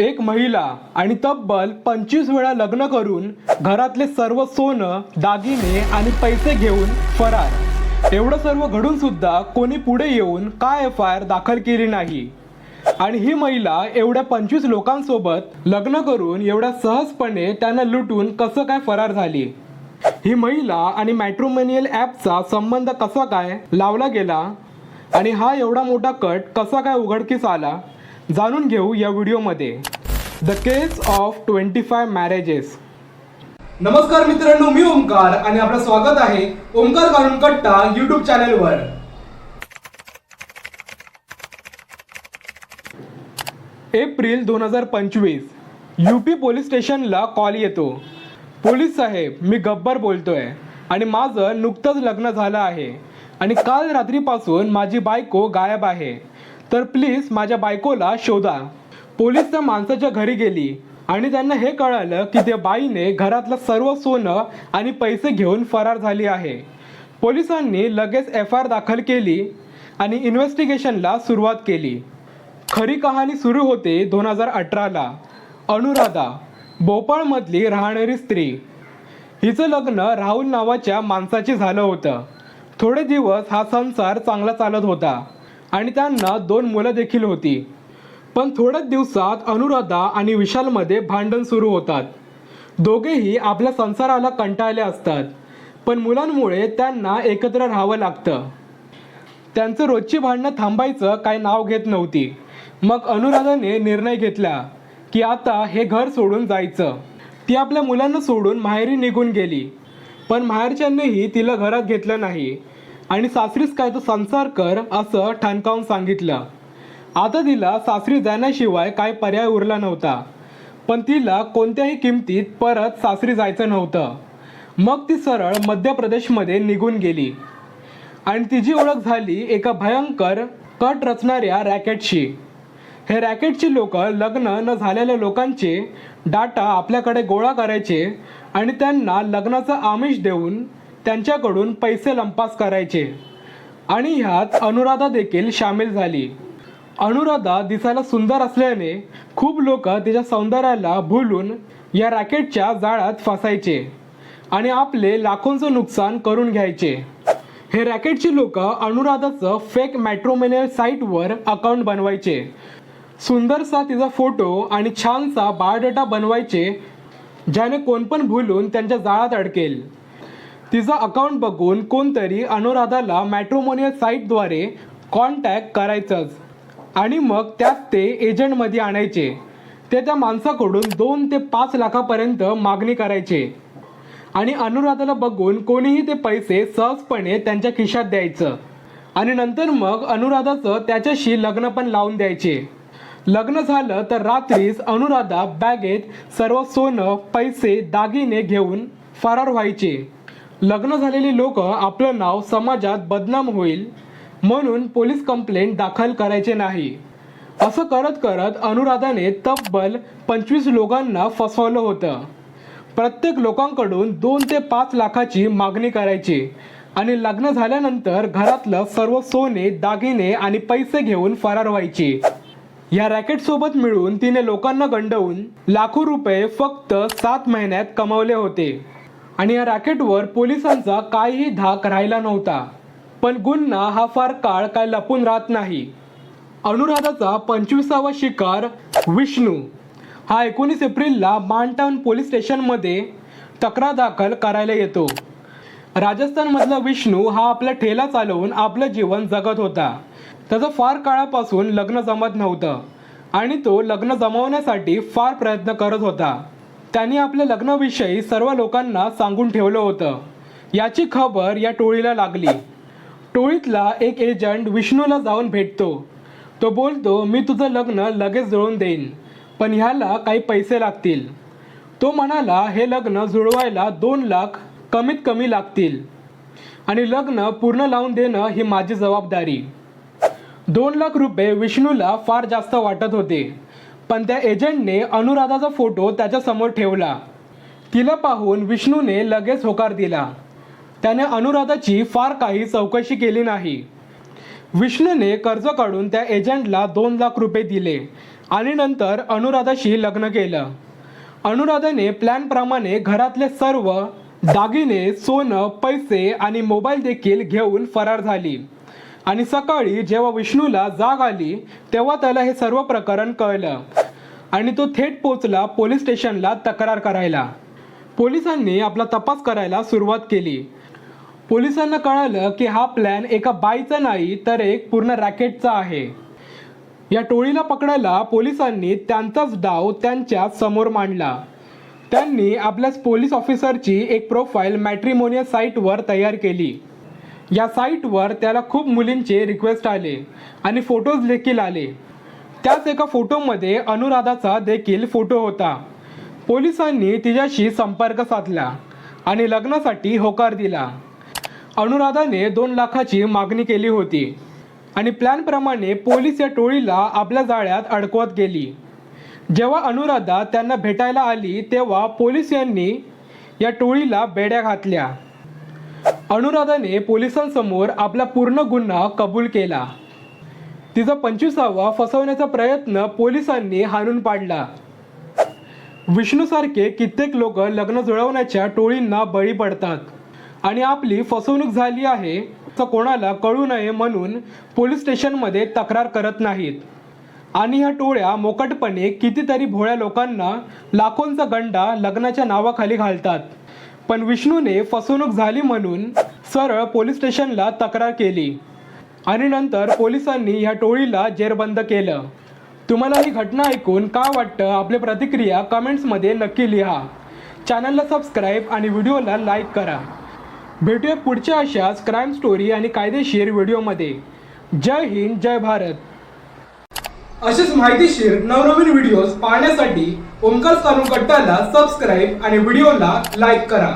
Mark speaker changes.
Speaker 1: एक महिला आणि तब्बल पंचवीस वेळा लग्न करून घरातले सर्व सोनं दागिने आणि पैसे घेऊन फरार. एवढं सर्व घडून सुद्धा कोणी पुढे येऊन काय एफ आय आर दाखल केली नाही? आणि ही महिला एवढ्या पंचवीस लोकांसोबत लग्न करून एवढ्या सहजपणे त्यांना लुटून कसं काय फरार झाली? ही महिला आणि मॅट्रोमेनियल ॲपचा संबंध कसा काय लावला गेला? आणि हा एवढा मोठा कट कसा काय उघडकीस आला? जाणून घेऊ या व्हिडिओमध्ये. The case of twenty five marriages नमस्कार मित्रांनो मी ओमकार आणि आपलं स्वागत आहे ओमकार काढून कट्टा युट्यूब चॅनलवर एप्रिल दोन हजार पंचवीस यूपी पोलीस स्टेशनला कॉल येतो. पोलीस साहेब मी गब्बर बोलतोय आणि माझं नुकतंच लग्न झालं आहे. आणि काल रात्रीपासून माझी बायको गायब आहे. तर प्लीज माझ्या बायकोला शोधा. पोलीस त्या माणसाच्या घरी गेली आणि त्यांना हे कळालं की त्या बाईने घरातलं सर्व सोनं आणि पैसे घेऊन फरार झाली आहे. पोलिसांनी लगेच एफ आय आर दाखल केली आणि इन्व्हेस्टिगेशनला सुरुवात केली. खरी कहाणी सुरू होते दोन हजार अठराला. अनुराधा भोपाळमधली राहणारी स्त्री. हिचं लग्न राहुल नावाच्या माणसाची झालं होतं. थोडे दिवस हा संसार चांगला चालत होता. आणि त्यांना दोन मुलं देखील होती. पण थोड्याच दिवसात अनुराधा आणि विशालमध्ये भांडण सुरू होतात. दोघेही आपल्या संसाराला कंटाळले असतात. पण मुलांमुळे त्यांना एकत्र राहावं लागतं. त्यांचं रोजची भांडणं थांबायचं काय नाव घेत नव्हती. मग अनुराधाने निर्णय घेतला की आता हे घर सोडून जायचं. ती आपल्या मुलांना सोडून माहेरी निघून गेली. पण माहेरच्यांनीही तिला घरात घेतलं नाही. आणि सासरीच काय तो संसार कर असं ठणकावून सांगितलं. आता तिला सासरी जाण्याशिवाय काय पर्याय उरला नव्हता. पण तिला कोणत्याही किमतीत परत सासरी जायचं नव्हतं. मग ती सरळ मध्य प्रदेशमध्ये निघून गेली. आणि तिची ओळख झाली एका भयंकर कट रचणाऱ्या रॅकेटशी. हे रॅकेटची लोक लग्न न झालेल्या लोकांचे डाटा आपल्याकडे गोळा करायचे आणि त्यांना लग्नाचं आमिष देऊन त्यांच्याकडून पैसे लंपास करायचे. आणि ह्यात अनुराधा देखील सामील झाली. अनुराधा दिसायला सुंदर असल्याने खूप लोक तिच्या सौंदर्याला भुलून या रॅकेटच्या जाळ्यात फसायचे आणि आपले लाखोंचं नुकसान करून घ्यायचे. हे रॅकेटची लोक अनुराधाचं फेक मॅट्रोमेनियल साईटवर अकाउंट बनवायचे. सुंदरसा तिचा फोटो आणि छानसा बायोडेटा बनवायचे ज्याने कोण पण भुलून त्यांच्या जाळात अडकेल. तिचा अकाउंट बघून कोणतरी अनुराधाला मॅट्रोमोनियल साईटद्वारे कॉन्टॅक्ट करायचंच. आणि मग त्यात ते एजंटमध्ये आणायचे. ते त्या माणसाकडून दोन ते पाच लाखापर्यंत मागणी करायचे. आणि अनुराधाला बघून कोणीही ते पैसे सहजपणे त्यांच्या खिशात द्यायचं. आणि नंतर मग अनुराधाचं त्याच्याशी लग्न पण लावून द्यायचे. लग्न झालं तर रात्रीच अनुराधा बॅगेत सर्व सोनं पैसे दागिने घेऊन फरार व्हायचे. लग्न झालेली लोक आपलं नाव समाजात बदनाम होईल म्हणून पोलीस कंप्लेंट दाखल करायचे नाही. असं करत करत अनुराधाने तब्बल पंचवीस लोकांना फसवलं होतं. प्रत्येक लोकांकडून दोन ते पाच लाखाची मागणी करायची आणि लग्न झाल्यानंतर घरातलं सर्व सोने दागिने आणि पैसे घेऊन फरार व्हायची. या रॅकेटसोबत मिळून तिने लोकांना गंडवून लाखो रुपये फक्त सात महिन्यात कमावले होते. आणि या रॅकेटवर पोलिसांचा काहीही धाक राहिला नव्हता. पण गुन्हा हा फार काळ काय लपून राहत नाही. अनुराधाचा पंचवीसावा शिकार विष्णू. हा एकोणीस एप्रिलला मानटाऊन पोलीस स्टेशनमध्ये तक्रार दाखल करायला येतो. राजस्थानमधला विष्णू हा आपला ठेला चालवून आपलं जीवन जगत होता. त्याचं फार काळापासून लग्न जमत नव्हतं आणि तो लग्न जमवण्यासाठी फार प्रयत्न करत होता. त्यांनी आपल्या लग्नाविषयी सर्व लोकांना सांगून ठेवलं होतं. याची खबर या टोळीला लागली. टोळीतला एक एजंट विष्णूला जाऊन भेटतो. तो बोलतो मी तुझं लग्न लगेच जुळवून देईन पण ह्याला काही पैसे लागतील. तो म्हणाला हे लग्न जुळवायला दोन लाख कमीत कमी लागतील आणि लग्न पूर्ण लावून देणं ही माझी जबाबदारी. दोन लाख रुपये विष्णूला फार जास्त वाटत होते. पण त्या एजंटने अनुराधाचा फोटो त्याच्यासमोर ठेवला. तिला पाहून विष्णूने लगेच होकार दिला. त्याने अनुराधाची फार काही चौकशी केली नाही. विष्णूने कर्ज काढून त्या एजंटला दोन लाख रुपये दिले आणि नंतर अनुराधाशी लग्न केलं. अनुराधाने प्लॅनप्रमाणे घरातले सर्व दागिने सोनं पैसे आणि मोबाईल देखील घेऊन फरार झाली. आणि सकाळी जेव्हा विष्णूला जाग आली तेव्हा त्याला हे सर्व प्रकरण कळलं. आणि तो थेट पोचला पोलीस स्टेशनला तक्रार करायला. पोलिसांनी आपला तपास करायला सुरुवात केली. पोलिसांना कळालं की हा प्लॅन एका बाईचा नाही तर एक पूर्ण रॅकेटचा आहे. या टोळीला पकडायला पोलिसांनी त्यांचाच डाव त्यांच्यासमोर मांडला. त्यांनी आपल्याच पोलीस ऑफिसरची एक प्रोफाईल मॅट्रिमोनियल साईटवर तयार केली. या साईटवर त्याला खूप मुलींचे रिक्वेस्ट आले आणि फोटोज देखील आले. त्याच एका फोटोमध्ये अनुराधाचा देखील फोटो होता. पोलिसांनी तिच्याशी संपर्क साधला आणि लग्नासाठी होकार दिला. अनुराधाने दोन लाखाची मागणी केली होती आणि प्लॅनप्रमाणे पोलीस या टोळीला आपल्या जाळ्यात अडकवत गेली. जेव्हा अनुराधा त्यांना भेटायला आली तेव्हा पोलीस यांनी या टोळीला बेड्या घातल्या. अनुराधाने पोलिसांसमोर आपला पूर्ण गुन्हा कबूल केला. तिचा पंचवीसावा फसवण्याचा प्रयत्न पोलिसांनी हाणून पाडला. विष्णूसारखे कित्येक लोक लग्न जुळवण्याच्या टोळींना बळी पडतात आणि आपली फसवणूक झाली आहे तर कोणाला कळू नये म्हणून पोलीस स्टेशनमध्ये तक्रार करत नाहीत. आणि ह्या टोळ्या मोकटपणे कितीतरी भोळ्या लोकांना लाखोंचा गंडा लग्नाच्या नावाखाली घालतात. पण विष्णूने फसवणूक झाली म्हणून सरळ पोलीस स्टेशनला तक्रार केली. आणि नंतर पोलिसांनी ह्या टोळीला जेरबंद केलं. तुम्हाला ही घटना ऐकून का वाटतं आपली प्रतिक्रिया कमेंट्समध्ये नक्की लिहा. चॅनलला सबस्क्राईब आणि व्हिडिओला लाईक करा. भेटूया पुढच्या अशाच क्राईम स्टोरी आणि कायदेशीर व्हिडिओमध्ये. जय हिंद जय भारत. असेच माहितीशीर नवनवीन व्हिडिओज पाहण्यासाठी ओमकार सानू कट्टाला सबस्क्राईब आणि व्हिडिओला लाईक करा.